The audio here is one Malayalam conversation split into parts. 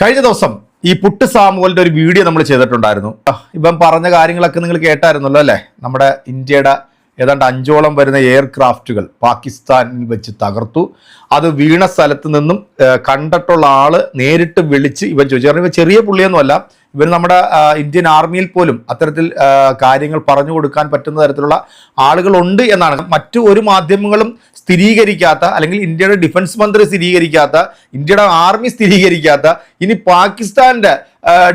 കഴിഞ്ഞ ദിവസം ഈ പുട്ട് സാമുവലിന്റെ ഒരു വീഡിയോ നമ്മൾ ചെയ്തിട്ടുണ്ടായിരുന്നു. ഇപ്പം പറഞ്ഞ കാര്യങ്ങളൊക്കെ നിങ്ങൾ കേട്ടായിരുന്നല്ലോ അല്ലേ? നമ്മുടെ ഇന്ത്യയുടെ ഏതാണ്ട് അഞ്ചോളം വരുന്ന എയർക്രാഫ്റ്റുകൾ പാകിസ്ഥാനിൽ വെച്ച് തകർത്തു. അത് വീണ സ്ഥലത്ത് നിന്നും കണ്ടിട്ടുള്ള ആൾ നേരിട്ട് വിളിച്ച് ഇവൻ ചോദിച്ചു. കാരണം ഇവ ചെറിയ പുള്ളിയൊന്നുമല്ല. ഇവൻ നമ്മുടെ ഇന്ത്യൻ ആർമിയിൽ പോലും അത്തരത്തിൽ കാര്യങ്ങൾ പറഞ്ഞു കൊടുക്കാൻ പറ്റുന്ന തരത്തിലുള്ള ആളുകളുണ്ട് എന്നാണ്. മറ്റു ഒരു മാധ്യമങ്ങളും സ്ഥിരീകരിക്കാത്ത അല്ലെങ്കിൽ ഇന്ത്യയുടെ ഡിഫൻസ് മന്ത്രി സ്ഥിരീകരിക്കാത്ത ഇന്ത്യയുടെ ആർമി സ്ഥിരീകരിക്കാത്ത ഇനി പാകിസ്ഥാന്റെ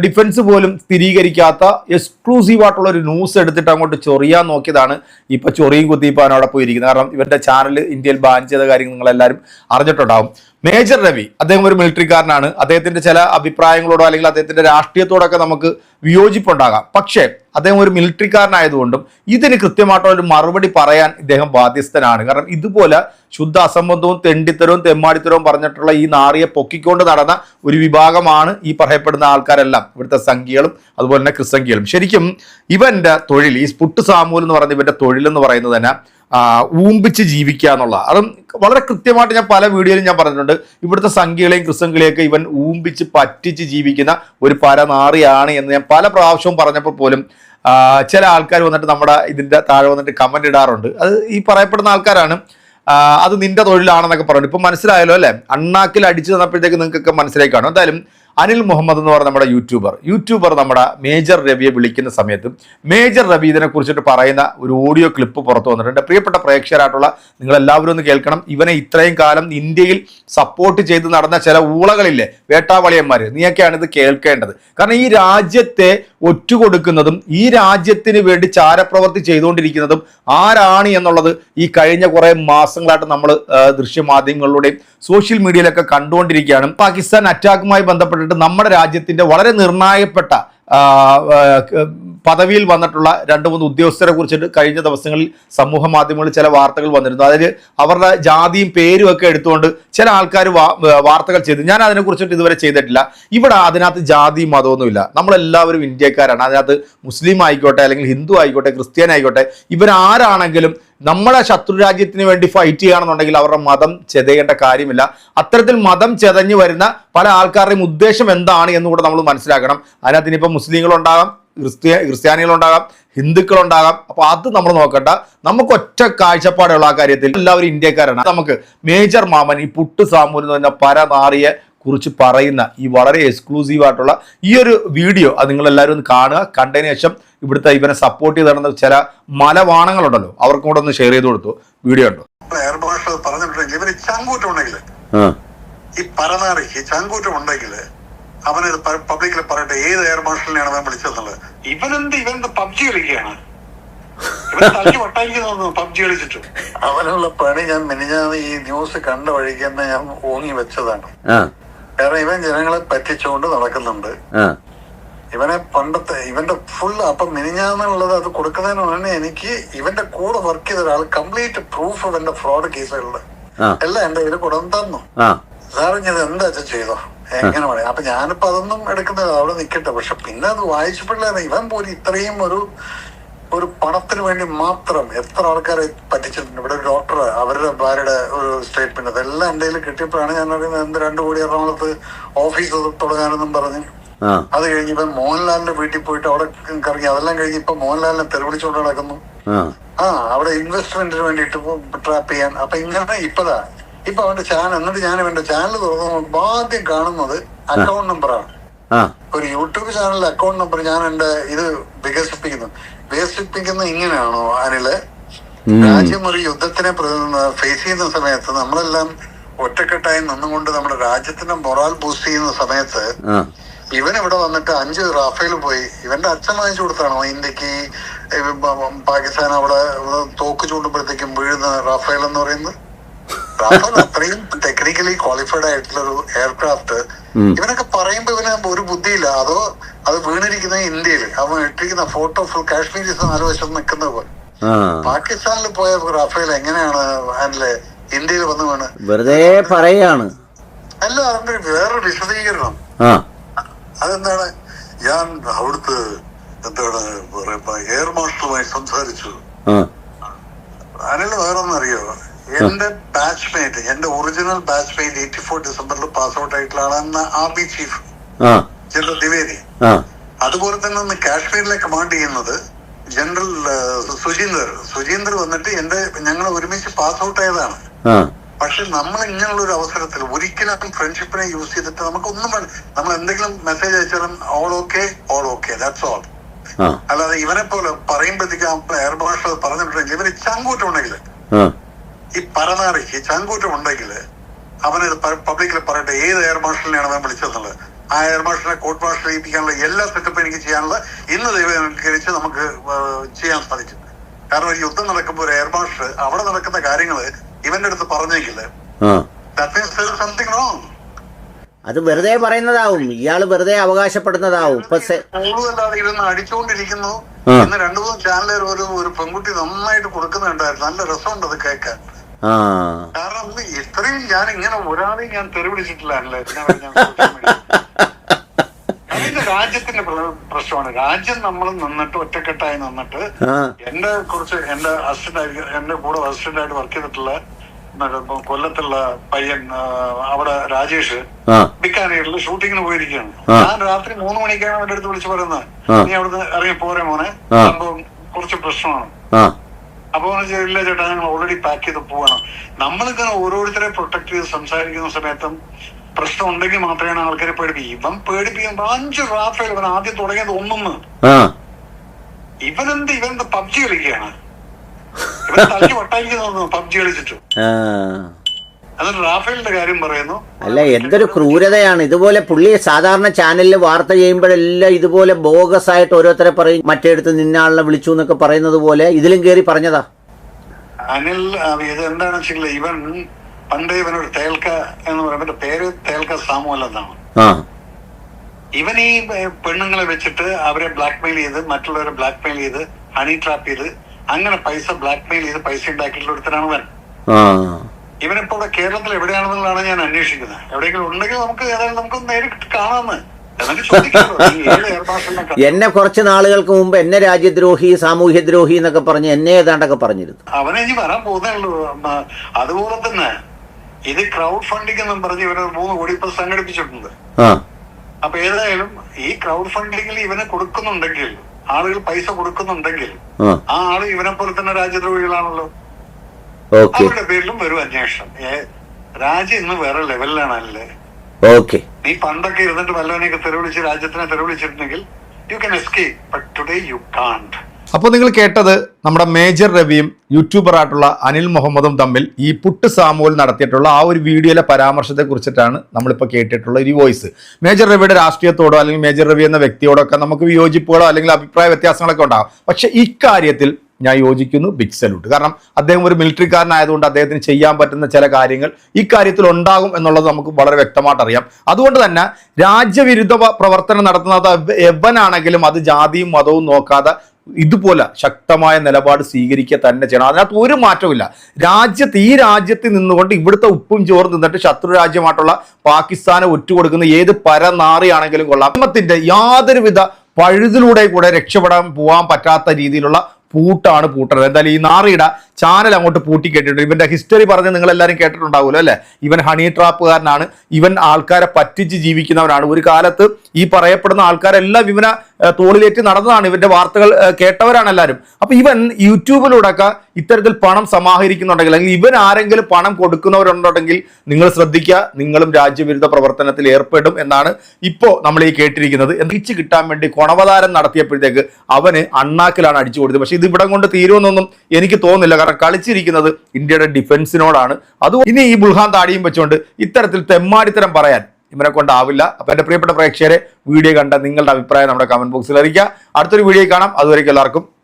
ഡിഫൻസ് പോലും സ്ഥിരീകരിക്കാത്ത എക്സ്ക്ലൂസീവ് ആയിട്ടുള്ള ഒരു ന്യൂസ് എടുത്തിട്ട് അങ്ങോട്ട് ചൊറിയാൻ നോക്കിയതാണ് ഇപ്പൊ ചൊറിയും കുത്തിയിപ്പാൻ അവിടെ പോയിരിക്കുന്നത്. കാരണം ഇവരുടെ ചാനൽ ഇന്ത്യയിൽ ബാൻ ചെയ്ത കാര്യങ്ങൾ നിങ്ങളെല്ലാവരും അറിഞ്ഞിട്ടുണ്ടാവും. മേജർ രവി അദ്ദേഹം ഒരു മിലിറ്ററിക്കാരനാണ് അദ്ദേഹത്തിന്റെ ചില അഭിപ്രായങ്ങളോടോ അല്ലെങ്കിൽ അദ്ദേഹത്തിന്റെ രാഷ്ട്രീയത്തോടൊക്കെ നമുക്ക് വിയോജിപ്പുണ്ടാകാം. പക്ഷേ അദ്ദേഹം ഒരു മിലിറ്ററിക്കാരനായതുകൊണ്ടും ഇതിന് കൃത്യമായിട്ടുള്ള ഒരു മറുപടി പറയാൻ ഇദ്ദേഹം ബാധ്യസ്ഥനാണ്. കാരണം ഇതുപോലെ ശുദ്ധ അസംബന്ധവും തെണ്ടിത്തരവും തെമ്മാടിത്തരവും പറഞ്ഞിട്ടുള്ള ഈ നാറിയെ പൊക്കിക്കൊണ്ട് നടന്ന ഒരു വിഭാഗമാണ് ഈ പറയപ്പെടുന്ന ആൾക്കാരെല്ലാം. ഇവിടുത്തെ സംഖ്യകളും അതുപോലെ തന്നെ ക്രിസംഖ്യകളും ശരിക്കും ഇവന്റെ തൊഴിൽ ഈ പുട്ട് സാമൂൽ എന്ന് പറയുന്ന ഇവന്റെ തൊഴിലെന്ന് പറയുന്നത് തന്നെ ഊമ്പിച്ച് ജീവിക്കുക എന്നുള്ള. അത് വളരെ കൃത്യമായിട്ട് ഞാൻ പല വീഡിയോയിലും ഞാൻ പറഞ്ഞിട്ടുണ്ട്. ഇവിടുത്തെ സംഖ്യകളെയും ക്രിസംഖ്യകളെയൊക്കെ ഇവൻ ഊമ്പിച്ച് പറ്റിച്ച് ജീവിക്കുന്ന ഒരു പരനാറിയാണ് എന്ന് ഞാൻ പല പ്രാവശ്യവും പറഞ്ഞപ്പോൾ പോലും ചില ആൾക്കാർ വന്നിട്ട് നമ്മുടെ ഇതിന്റെ താഴെ വന്നിട്ട് കമന്റ് ഇടാറുണ്ട്. അത് ഈ പറയപ്പെടുന്ന ആൾക്കാരാണ്. അത് നിന്റെ തൊഴിലാണെന്നൊക്കെ പറഞ്ഞു. ഇപ്പം മനസ്സിലായല്ലോ അല്ലേ? അണ്ണാക്കിൽ അടിച്ചു തന്നപ്പോഴത്തേക്ക് നിങ്ങൾക്കൊക്കെ മനസ്സിലായി കാണും. എന്തായാലും അനിൽ മുഹമ്മദ് എന്ന് പറഞ്ഞ നമ്മുടെ യൂട്യൂബർ യൂട്യൂബർ നമ്മുടെ മേജർ രവിയെ വിളിക്കുന്ന സമയത്ത് മേജർ രവി ഇതിനെ കുറിച്ചിട്ട് പറയുന്ന ഒരു ഓഡിയോ ക്ലിപ്പ് പുറത്തു വന്നിട്ടുണ്ട്. പ്രിയപ്പെട്ട പ്രേക്ഷകരായിട്ടുള്ള നിങ്ങൾ എല്ലാവരും ഒന്ന് കേൾക്കണം. ഇവനെ ഇത്രയും കാലം ഇന്ത്യയിൽ സപ്പോർട്ട് ചെയ്ത് നടന്ന ചില ഊളകളില്ലേ? വേട്ടാവളിയന്മാർ നീയൊക്കെയാണ് ഇത് കേൾക്കേണ്ടത്. കാരണം ഈ രാജ്യത്തെ ഒറ്റുകൊടുക്കുന്നതും ഈ രാജ്യത്തിന് വേണ്ടി ചാരപ്രവർത്തി ചെയ്തുകൊണ്ടിരിക്കുന്നതും ആരാണ് എന്നുള്ളത് ഈ കഴിഞ്ഞ കുറെ മാസങ്ങളായിട്ട് നമ്മൾ ദൃശ്യമാധ്യമങ്ങളിലൂടെയും സോഷ്യൽ മീഡിയയിലൊക്കെ കണ്ടുകൊണ്ടിരിക്കുകയാണ്. പാകിസ്ഥാൻ അറ്റാക്കുമായി ബന്ധപ്പെട്ടിട്ട് നമ്മുടെ രാജ്യത്തിന്റെ വളരെ ക- പദവിയിൽ വന്നിട്ടുള്ള രണ്ട് മൂന്ന് ഉദ്യോഗസ്ഥരെ കുറിച്ചിട്ട് കഴിഞ്ഞ ദിവസങ്ങളിൽ സമൂഹ മാധ്യമങ്ങളിൽ ചില വാർത്തകൾ വന്നിരുന്നു. അതിൽ അവരുടെ ജാതിയും പേരും ഒക്കെ എടുത്തുകൊണ്ട് ചില ആൾക്കാർ വാർത്തകൾ ചെയ്തു. ഞാൻ അതിനെ കുറിച്ചിട്ട് ഇതുവരെ ചെയ്തിട്ടില്ല. ഇവിടെ അതിനകത്ത് ജാതി മതമൊന്നുമില്ല. നമ്മളെല്ലാവരും ഇന്ത്യക്കാരാണ്. അതിനകത്ത് മുസ്ലിം ആയിക്കോട്ടെ അല്ലെങ്കിൽ ഹിന്ദു ആയിക്കോട്ടെ ക്രിസ്ത്യൻ ആയിക്കോട്ടെ ഇവരാരാണെങ്കിലും നമ്മളെ ശത്രു രാജ്യത്തിന് വേണ്ടി ഫൈറ്റ് ചെയ്യുകയാണെന്നുണ്ടെങ്കിൽ അവരുടെ മതം ചെതയേണ്ട കാര്യമില്ല. അത്തരത്തിൽ മതം ചെതഞ്ഞു വരുന്ന പല ആൾക്കാരുടെയും ഉദ്ദേശം എന്താണ് എന്ന് കൂടെ നമ്മൾ മനസ്സിലാക്കണം. അതിനകത്ത് ഇനിയിപ്പോൾ മുസ്ലിങ്ങളുണ്ടാകാം ക്രിസ്ത്യ ക്രിസ്ത്യാനികളുണ്ടാകാം ഹിന്ദുക്കളുണ്ടാകാം. അപ്പൊ അത് നമ്മൾ നോക്കണ്ട. നമുക്ക് ഒറ്റ കാഴ്ചപ്പാടുള്ള ആ കാര്യത്തിൽ എല്ലാവരും ഇന്ത്യക്കാരാണ്. നമുക്ക് മേജർ മാമൻ ഈ പുട്ട് സാമൂൽ എന്ന് പറഞ്ഞ പരനാറിയെ കുറിച്ച് പറയുന്ന ഈ വളരെ എക്സ്ക്ലൂസീവ് ആയിട്ടുള്ള ഈ ഒരു വീഡിയോ അത് നിങ്ങൾ എല്ലാവരും ഒന്ന് കാണുക. കണ്ടതിന് ശേഷം ഇവിടുത്തെ ഇവനെ സപ്പോർട്ട് ചെയ്ത് നടന്ന ചില മലവാണങ്ങളുണ്ടല്ലോ അവർക്കും കൂടെ ഒന്ന് ഷെയർ ചെയ്ത് കൊടുത്തു. വീഡിയോ ഉണ്ടോ എയർ മാർഷൽ പറഞ്ഞിട്ടുണ്ടെങ്കിൽ ഇവന് ചങ്കൂറ്റം ഉണ്ടെങ്കിൽ ഈ പരനാറി ഈ ചങ്കൂറ്റം ഉണ്ടെങ്കിൽ അവനത് പബ്ലിക്കിൽ പറയട്ടെ ഏത് എയർ മാർഷലിനെയാണ് അവൻ വിളിച്ചതെന്നുള്ളത് ഇവനെന്ത് ഇവനെന്ത് പബ്ജി കളിക്കുകയാണ്? ഇവൻ തല്ലി വട്ടായിരിക്കുന്നു പബ്ജി കളിച്ചിട്ട്. അവനുള്ള പണി ഞാൻ മിനിഞ്ഞാന്ന് ഈ ന്യൂസ് കണ്ട വഴിക്ക് തന്നെ ഞാൻ ഓങ്ങി വെച്ചതാണ്. ആ. കാരണം ഇവൻ ജനങ്ങളെ പറ്റിച്ചുകൊണ്ട് നടക്കുന്നുണ്ട്. ഇവനെ പണ്ടത്തെ ഇവന്റെ ഫുൾ അപ്പൊ മിനിഞ്ഞാന്നുള്ളത് അത് കൊടുക്കുന്നതിന് മുന്നേ എനിക്ക് ഇവന്റെ കൂടെ വർക്ക് ചെയ്ത ഒരാൾ കംപ്ലീറ്റ് പ്രൂഫ് ഇവന്റെ ഫ്രോഡ് കേസുകളുടെ. എല്ലാം എന്റെ കയ്യിൽ കൂടെ തന്നു. സാറ് ഞാൻ എന്താ വെച്ചാൽ ചെയ്തോ? എങ്ങനെ പറയാം അപ്പൊ ഞാനിപ്പോ അതൊന്നും എടുക്കുന്നത് അവിടെ നിൽക്കട്ടെ പക്ഷെ പിന്നെ അത് വായിച്ചപ്പോഴേ ഇവൻ പോലും ഇത്രയും ഒരു ഒരു പണത്തിന് വേണ്ടി മാത്രം എത്ര ആൾക്കാരെ പറ്റിച്ചിട്ടുണ്ട്. ഇവിടെ ഒരു ഡോക്ടർ അവരുടെ ഭാര്യയുടെ ഒരു സ്റ്റേറ്റ്മെന്റ് അതെല്ലാം കയ്യിൽ കിട്ടിയപ്പോഴാണ് ഞാൻ അറിയുന്നത് എന്ത് രണ്ടു കോടി എറണാകുളത്ത് ഓഫീസ് തുടങ്ങാനെന്നും പറഞ്ഞ്. അത് കഴിഞ്ഞ് ഇപ്പൊ മോഹൻലാലിന്റെ വീട്ടിൽ പോയിട്ട് അവിടെ കറങ്ങി അതെല്ലാം കഴിഞ്ഞ് ഇപ്പൊ മോഹൻലാലിനെ തെരുവിളിച്ചുകൊണ്ട് നടക്കുന്നു. ആ. അവിടെ ഇൻവെസ്റ്റ്മെന്റിന് വേണ്ടിയിട്ട് ട്രാപ്പ് ചെയ്യാൻ. അപ്പൊ ഇങ്ങനെ ഇപ്പതാ. ഇപ്പൊ അവന്റെ ചാനൽ എന്നിട്ട് ഞാൻ അവന്റെ ചാനൽ തുറന്നു നോക്കുമ്പോ ആദ്യം കാണുന്നത് അക്കൗണ്ട് നമ്പറാണ് ഒരു യൂട്യൂബ് ചാനലിലെ അക്കൗണ്ട് നമ്പർ ഞാൻ എന്റെ ഇത് വികസിപ്പിക്കുന്നു. വികസിപ്പിക്കുന്ന ഇങ്ങനെയാണോ അനിൽ. രാജ്യം ഒരു യുദ്ധത്തിനെ ഫേസ് ചെയ്യുന്ന സമയത്ത് നമ്മളെല്ലാം ഒറ്റക്കെട്ടായി നിന്നുകൊണ്ട് നമ്മുടെ രാജ്യത്തിന്റെ മൊറാൽ ബൂസ്റ്റ് ചെയ്യുന്ന സമയത്ത് ഇവൻ ഇവിടെ വന്നിട്ട് അഞ്ച് റാഫേൽ പോയി. ഇവന്റെ അച്ഛൻ വാങ്ങിച്ചു കൊടുത്താണോ ഇന്ത്യയ്ക്ക് പാകിസ്ഥാൻ അവിടെ തോക്ക് ചൂണ്ടുമ്പോഴത്തേക്കും വീഴുന്ന റാഫേൽ എന്ന് പറയുന്നത്? റാഫേൽ അത്രയും ടെക്നിക്കലി ക്വാളിഫൈഡ് ആയിട്ടുള്ള ഒരു എയർക്രാഫ്റ്റ് ഇവനൊക്കെ പറയുമ്പോ ഇവന് ഒരു ബുദ്ധിയില്ല. അതോ അത് വീണിരിക്കുന്നത് ഇന്ത്യയിൽ അവൻ ഇട്ടിരിക്കുന്ന ഫോട്ടോ ഫുൾ കാശ്മീരീസ് നാലുവശം നിൽക്കുന്നത് പോലെ. പാകിസ്ഥാനിൽ പോയ റഫേൽ എങ്ങനെയാണ് അതിലെ ഇന്ത്യയിൽ വന്ന് വീണ്? വെറുതെ പറയാണ്. അല്ല അതിന്റെ വേറെ വിശദീകരണം. അതെന്താണ്? ഞാൻ അവിടുത്തെ എന്താണ് എയർ മാർഷലുമായി സംസാരിച്ചു. അനിൽ വേറൊന്നറിയോ? എന്റെ ബാച്ച്മേറ്റ് എന്റെ ഒറിജിനൽ ബാച്ച്മേറ്റ് എയ്റ്റി ഫോർ ഡിസംബറിൽ പാസ് ഔട്ട് ആയിട്ടുള്ള ആർമി ചീഫ് ജനറൽ ദ്വിവേദി അതുപോലെ തന്നെ ഒന്ന് കാശ്മീരിലെ കമാൻഡ് ചെയ്യുന്നത് ജനറൽ സുജീന്ദർ. സുജീന്ദർ വന്നിട്ട് എന്റെ ഞങ്ങൾ ഒരുമിച്ച് പാസ് ഔട്ട് ആയതാണ്. പക്ഷെ നമ്മൾ ഇങ്ങനെയുള്ള ഒരു അവസരത്തിൽ ഒരിക്കലും ഫ്രണ്ട്ഷിപ്പിനെ യൂസ് ചെയ്തിട്ട് നമുക്ക് ഒന്നും നമ്മൾ എന്തെങ്കിലും message അയച്ചാലും all okay all okay that's all അല്ലാതെ ഇവനെ പോലെ പറയുമ്പോഴത്തേക്കും എയർ ഭാഷ പറഞ്ഞിട്ടുണ്ടെങ്കിൽ ഇവന് ചങ്കൂറ്റം ഉണ്ടെങ്കിൽ ഈ പരനാറിക്ക് ചങ്കൂറ്റം ഉണ്ടെങ്കിൽ അവനത് പബ്ലിക്കിൽ പറയട്ടെ ഏത് എയർ മാർഷലിനെയാണ് അവൻ വിളിച്ചതെന്നുള്ളത്. ആ എയർ മാർഷലിനെ കോർട്ട് മാർഷൽ ചെയ്യിപ്പിക്കാനുള്ള എല്ലാ സെറ്റപ്പും എനിക്ക് ചെയ്യാനുള്ള ഇന്ന് ദൈവീകരിച്ച് നമുക്ക് ചെയ്യാൻ സാധിച്ചു കാരണം ഒരു യുദ്ധം നടക്കുമ്പോൾ ഒരു എയർ മാർഷൽ അവിടെ നടക്കുന്ന കാര്യങ്ങൾ ഇവന്റെ അടുത്ത് പറഞ്ഞെങ്കിൽ. അത് വെറുതെ പറയുന്നതാവും. ഇയാൾ വെറുതെ അവകാശപ്പെടുന്നതാവും. കൂടുതലല്ലാതെ ഇരുന്ന് അടിച്ചുകൊണ്ടിരിക്കുന്നു. ഇന്ന് രണ്ടു മൂന്ന് ചാനലുകൾ ഒരു ഒരു പെൺകുട്ടി നന്നായിട്ട് കൊടുക്കുന്നുണ്ടായിരുന്നു നല്ല രസമുണ്ട് അത് കേൾക്കാൻ. കാരണം ഇത്രയും ഞാൻ ഇങ്ങനെ ഒരാളെയും ഞാൻ തെറി വിളിച്ചിട്ടില്ല അല്ലേ ഇതിനകം ഞാൻ social media. അതിന്റെ രാജ്യത്തിന്റെ പ്ര- പ്രശ്നമാണ്. രാജ്യം നമ്മൾ നിന്നിട്ട് ഒറ്റക്കെട്ടായി നിന്നിട്ട് എന്റെ കുറച്ച് എന്റെ അസിസ്റ്റന്റ് എന്റെ കൂടെ അസിസ്റ്റന്റ് ആയിട്ട് വർക്ക് ചെയ്തിട്ടുള്ള കൊല്ലത്തുള്ള പയ്യൻ അവിടെ രാജേഷ് ആ. ഷൂട്ടിങ്ങിന് പോയിരിക്കുകയാണ്. ഞാൻ രാത്രി മൂന്ന് മണിക്കാണ് അവന്റെ അടുത്ത് വിളിച്ചു പറയുന്നത്. നീ അവിടുന്ന് ഇറങ്ങി പോരെ മോനെ. സംഭവം കുറച്ച് പ്രശ്നമാണ്. അപ്പൊ ഇല്ല ചേട്ടാ ഞങ്ങൾ ഓൾറെഡി പാക്ക് ചെയ്ത് പോവാണ്. നമ്മളിങ്ങനെ ഓരോരുത്തരെ പ്രൊട്ടക്ട് ചെയ്ത് സംസാരിക്കുന്ന സമയത്തും പ്രശ്നം ഉണ്ടെങ്കിൽ മാത്രമേ ആൾക്കാരെ പേടിപ്പിക്കും. ഇവൻ പേടിപ്പിക്കുമ്പോ അഞ്ച് റാഫേൽ ഇവൻ ആദ്യം തുടങ്ങിയത് ഒന്നൊന്ന്. ഇവനെന്ത് ഇവൻ പബ്ജി കളിക്കുകയാണ്? ഇവൻ തല്ലി വട്ടായിരിക്കുന്നു പബ്ജി കളിച്ചിട്ട്. അല്ല എന്തൊരു ക്രൂരതയാണ്. ഇതുപോലെ പുള്ളി സാധാരണ ചാനലിൽ വാർത്ത ചെയ്യുമ്പോഴെല്ലാം ഇതുപോലെ ബോഗസ് ആയിട്ട് ഓരോരുത്തരെ പറയും മറ്റേടുത്ത് നിന്നാളിനെ വിളിച്ചു എന്നൊക്കെ പറയുന്നത് പോലെ ഇതിലും കേറി പറഞ്ഞതാ? അനിൽ എന്താണെന്ന് വെച്ചാൽ ഇവൻ പണ്ട് ഇവനൊരു തേൽക്ക എന്ന് പറയുമ്പോൾ പേര് തേൽക്ക സാമുവൽ എന്നാണ്. ഇവൻ ഈ പെണ്ണുങ്ങളെ വെച്ചിട്ട് അവരെ ബ്ലാക്ക്മെയിൽ ചെയ്ത് മറ്റുള്ളവരെ ബ്ലാക്ക്മെയിൽ ചെയ്ത് ഹണി ട്രാപ്പ് ചെയ്ത് അങ്ങനെ പൈസ ബ്ലാക്ക്മെയിൽ ചെയ്ത് പൈസ ഉണ്ടാക്കിയിട്ടുള്ള ഒരുത്തനാണ് ഇവൻ. ഇവനിപ്പോ ഇവിടെ കേരളത്തിൽ എവിടെയാണെന്നുള്ളതാണ് ഞാൻ അന്വേഷിക്കുന്നത്. എവിടെയെങ്കിലും ഉണ്ടെങ്കിൽ നമുക്ക് ഏതായാലും നമുക്ക് നേരിട്ട് കാണാമെന്ന്. എന്നെ കുറച്ച് നാളുകൾക്ക് മുമ്പ് എന്നെ രാജ്യദ്രോഹി സാമൂഹ്യദ്രോഹി എന്നൊക്കെ പറഞ്ഞ് എന്നെ ഏതാണ്ടൊക്കെ പറഞ്ഞിരുന്നു. അവനെ ഇനി വരാൻ പോകുന്നേ ഉള്ളൂ. അതുപോലെ തന്നെ ഇത് ക്രൗഡ് ഫണ്ടിങ് എന്നും പറഞ്ഞ് ഇവർ മൂന്ന് കോടി ഇപ്പൊ സംഘടിപ്പിച്ചിട്ടുണ്ട്. അപ്പൊ ഏതായാലും ഈ ക്രൗഡ് ഫണ്ടിങ്ങിൽ ഇവന് കൊടുക്കുന്നുണ്ടെങ്കിൽ ആളുകൾ പൈസ കൊടുക്കുന്നുണ്ടെങ്കിൽ ആ. ആൾ ഇവനെ പോലെ തന്നെ രാജ്യദ്രോഹികളാണല്ലോ. അവരുടെ പേരിലും വരും അന്വേഷണം. രാജ രാജ്യം ഇന്ന് വേറെ ലെവലിലാണല്ലേ ഓക്കെ. നീ പണ്ടൊക്കെ ഇരുന്നിട്ട് വല്ലവനെയൊക്കെ തെരുവിളിച്ച് രാജ്യത്തിനെ തെരുവിളിച്ചിരുന്നെങ്കിൽ you can escape but today you can't അപ്പോൾ നിങ്ങൾ കേട്ടത് നമ്മുടെ മേജർ രവിയും യൂട്യൂബറായിട്ടുള്ള അനിൽ മുഹമ്മദും തമ്മിൽ ഈ പുട്ട് സാമുവൽ നടത്തിയിട്ടുള്ള ആ ഒരു വീഡിയോയിലെ പരാമർശത്തെ കുറിച്ചിട്ടാണ് നമ്മളിപ്പോൾ കേട്ടിട്ടുള്ള ഒരു വോയിസ്. മേജർ രവിയുടെ രാഷ്ട്രീയത്തോടോ അല്ലെങ്കിൽ മേജർ രവി എന്ന വ്യക്തിയോടൊക്കെ നമുക്ക് വിയോജിപ്പുകളോ അല്ലെങ്കിൽ അഭിപ്രായ വ്യത്യാസങ്ങളൊക്കെ ഉണ്ടാകും. പക്ഷേ ഇക്കാര്യത്തിൽ ഞാൻ യോജിക്കുന്നു ബിഗ് സല്യൂട്ട് കാരണം അദ്ദേഹം ഒരു മിലിറ്ററിക്കാരനായതുകൊണ്ട് അദ്ദേഹത്തിന് ചെയ്യാൻ പറ്റുന്ന ചില കാര്യങ്ങൾ ഇക്കാര്യത്തിൽ ഉണ്ടാകും എന്നുള്ളത് നമുക്ക് വളരെ വ്യക്തമായിട്ട് അറിയാം. അതുകൊണ്ട് തന്നെ രാജ്യവിരുദ്ധ പ്രവർത്തനം നടത്തുന്നത് എവ- എവനാണെങ്കിലും അത് ജാതിയും മതവും നോക്കാതെ ഇതുപോലെ ശക്തമായ നിലപാട് സ്വീകരിക്കുക തന്നെ ചെയ്യണം. അതിനകത്ത് ഒരു മാറ്റമില്ല രാജ്യത്ത് ഈ രാജ്യത്ത് നിന്നുകൊണ്ട് ഇവിടുത്തെ ഉപ്പും ചോറും നിന്നിട്ട് ശത്രു രാജ്യമായിട്ടുള്ള പാകിസ്ഥാനെ ഒറ്റുകൊടുക്കുന്ന ഏത് പരനാറിയാണെങ്കിലും കൊള്ളാം. നിയമത്തിന്റെ യാതൊരുവിധ പഴുതിലൂടെ കൂടെ രക്ഷപ്പെടാൻ പോകാൻ പറ്റാത്ത രീതിയിലുള്ള പൂട്ടാണ് പൂട്ടുന്നത് എന്തായാലും ഈ നാറിയുടെ ചാനൽ അങ്ങോട്ട് പൂട്ടി കേട്ടിട്ടുണ്ട് ഇവന്റെ ഹിസ്റ്ററി പറഞ്ഞ് നിങ്ങൾ എല്ലാവരും കേട്ടിട്ടുണ്ടാവുമല്ലോ അല്ലേ? ഇവൻ ഹണി ട്രാപ്പുകാരനാണ് ഇവൻ ആൾക്കാരെ പറ്റിച്ച് ജീവിക്കുന്നവനാണ്. ഒരു കാലത്ത് ഈ പറയപ്പെടുന്ന ആൾക്കാരെല്ലാം ഇവനെ തോളിലേറ്റ് നടന്നതാണ് ഇവന്റെ വാർത്തകൾ കേട്ടവരാണ് എല്ലാവരും. അപ്പൊ ഇവൻ യൂട്യൂബിലൂടെയൊക്കെ ഇത്തരത്തിൽ പണം സമാഹരിക്കുന്നുണ്ടെങ്കിൽ അല്ലെങ്കിൽ ഇവൻ ആരെങ്കിലും പണം കൊടുക്കുന്നവരുണ്ടെങ്കിൽ നിങ്ങൾ ശ്രദ്ധിക്കുക നിങ്ങളും രാജ്യവിരുദ്ധ പ്രവർത്തനത്തിൽ ഏർപ്പെടും എന്നാണ് ഇപ്പോൾ നമ്മൾ ഈ കേട്ടിരിക്കുന്നത്. തിരിച്ചു കിട്ടാൻ വേണ്ടി കൊണവതാരം നടത്തിയപ്പോഴത്തേക്ക് അവന് അണ്ണാക്കിലാണ് അടിച്ചു കൊടുത്തത്. പക്ഷേ ഇത് ഇവിടം കൊണ്ട് തീരുമെന്നൊന്നും എനിക്ക് തോന്നുന്നില്ല. കാരണം കളിച്ചിരിക്കുന്നത് ഇന്ത്യയുടെ ഡിഫൻസിനോടാണ് അത് ഇനി ഈ ബുൾഹാൻ താടിയും വെച്ചുകൊണ്ട് ഇത്തരത്തിൽ തെമ്മാടിത്തരം പറയാൻ ഇവനെ കൊണ്ടാവില്ല. അപ്പൊ എന്റെ പ്രിയപ്പെട്ട പ്രേക്ഷകരെ വീഡിയോ കണ്ട നിങ്ങളുടെ അഭിപ്രായം നമ്മുടെ കമന്റ് ബോക്സിൽ അറിയിക്കുക. അടുത്തൊരു വീഡിയോ കാണാം. അതുവരേക്കും എല്ലാവർക്കും